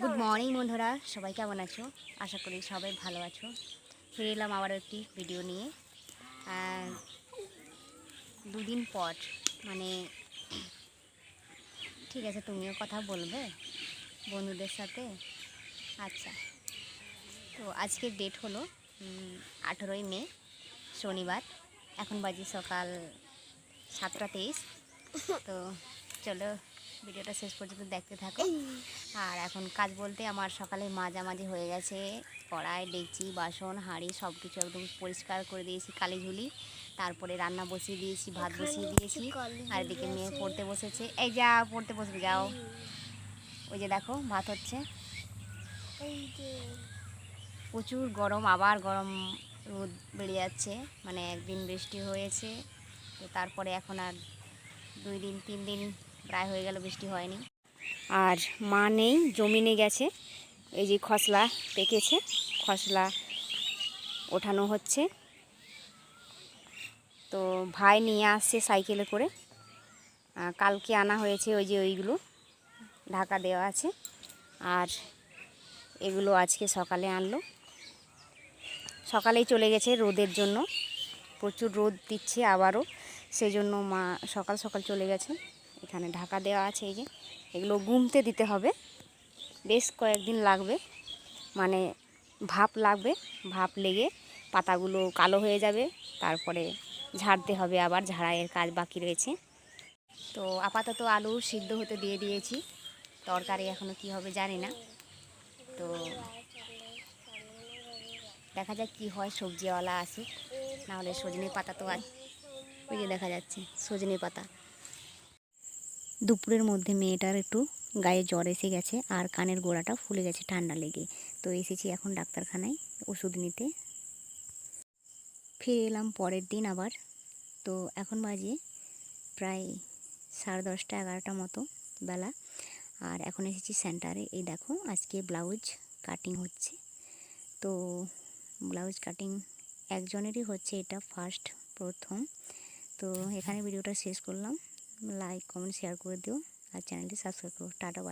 Good morning বন্ধুরা। সবাই কেমন আছো? আশা করি সবাই ভালো আছো। ফিরে এলাম আবারও একটি ভিডিও নিয়ে। দুদিন পর মানে ঠিক আছে, তুমিও কথা বলবে বন্ধুদের সাথে? আচ্ছা। তো আজকের ডেট হলো আঠেরোই মে, শনিবার। এখন বাজে সকাল সাতটা তেইশ। তো চলো ভিডিওটা শেষ পর্যন্ত দেখতে থাকো। আর এখন কাজ বলতে আমার সকালে মাঝামাঝি হয়ে গেছে। কড়াই ডেকচি বাসন হাঁড়ি সব কিছু একদম পরিষ্কার করে দিয়েছি কালি ঝুলি তারপরে রান্না বসিয়ে দিয়েছি ভাত বসিয়ে দিয়েছি। আর এদিকে মেয়ে পড়তে বসেছে। এই যা পড়তে বসবে যাও। ওই যে দেখো ভাত হচ্ছে। প্রচুর গরম আবার গরম রোদ বেড়ে যাচ্ছে। মানে একদিন বৃষ্টি হয়েছে তো তারপরে এখন আর দুই দিন তিন দিন প্রায় হয়ে গেল, বৃষ্টি হয়নি। আর মা নেই, জমিনে গেছে। এই যে খসলা পেকেছে, খসলা ওঠানো হচ্ছে। তো ভাই নিয়ে আসছে সাইকেলে করে। কালকে আনা হয়েছে ওই যে ওইগুলো, ঢাকা দেওয়া আছে। আর এগুলো আজকে সকালে আনলো। সকালেই চলে গেছে রোদের জন্য। প্রচুর রোদ দিচ্ছে আবারও। সেই জন্য মা সকাল সকাল চলে গেছে। এখানে ঢাকা দেওয়া আছে এই যে। এগুলো গুমতে দিতে হবে। বেশ কয়েকদিন লাগবে। মানে ভাপ লাগবে, ভাপ লেগে পাতাগুলো কালো হয়ে যাবে। তারপরে ঝাড়তে হবে আবার, ঝাড়াইয়ের কাজ বাকি রয়েছে। তো আপাতত আলু সিদ্ধ হতে দিয়ে দিয়েছি। তরকারি এখনও কি হবে জানি না। তো দেখা যাক কি হয়, সবজিওয়ালা আসুক। নাহলে সজনে পাতা তো আর ওই যে দেখা যাচ্ছে, সজনে পাতা। দুপুরের মধ্যে মেয়েটার একটু গায়ে জ্বর এসে গেছে আর কানের গোড়াটা ফুলে গেছে ঠান্ডা লেগে। তো এসেছি এখন ডাক্তারখানায় ওষুধ নিতে। ফিরে এলাম পরের দিন আবার। তো এখন বাজে প্রায় সাড়ে দশটা, এগারোটা মতো বেলা। আর এখন এসেছি সেন্টারে। এই দেখো, আজকে ব্লাউজ কাটিং হচ্ছে। তো ব্লাউজ কাটিং একজনেরই হচ্ছে, এটা ফার্স্ট, প্রথম। তো এখানে ভিডিওটা শেষ করলাম। লাইক কমেন্ট শেয়ার করে দিও আর চ্যানেলটি সাবস্ক্রাইব করো টাটা বাই।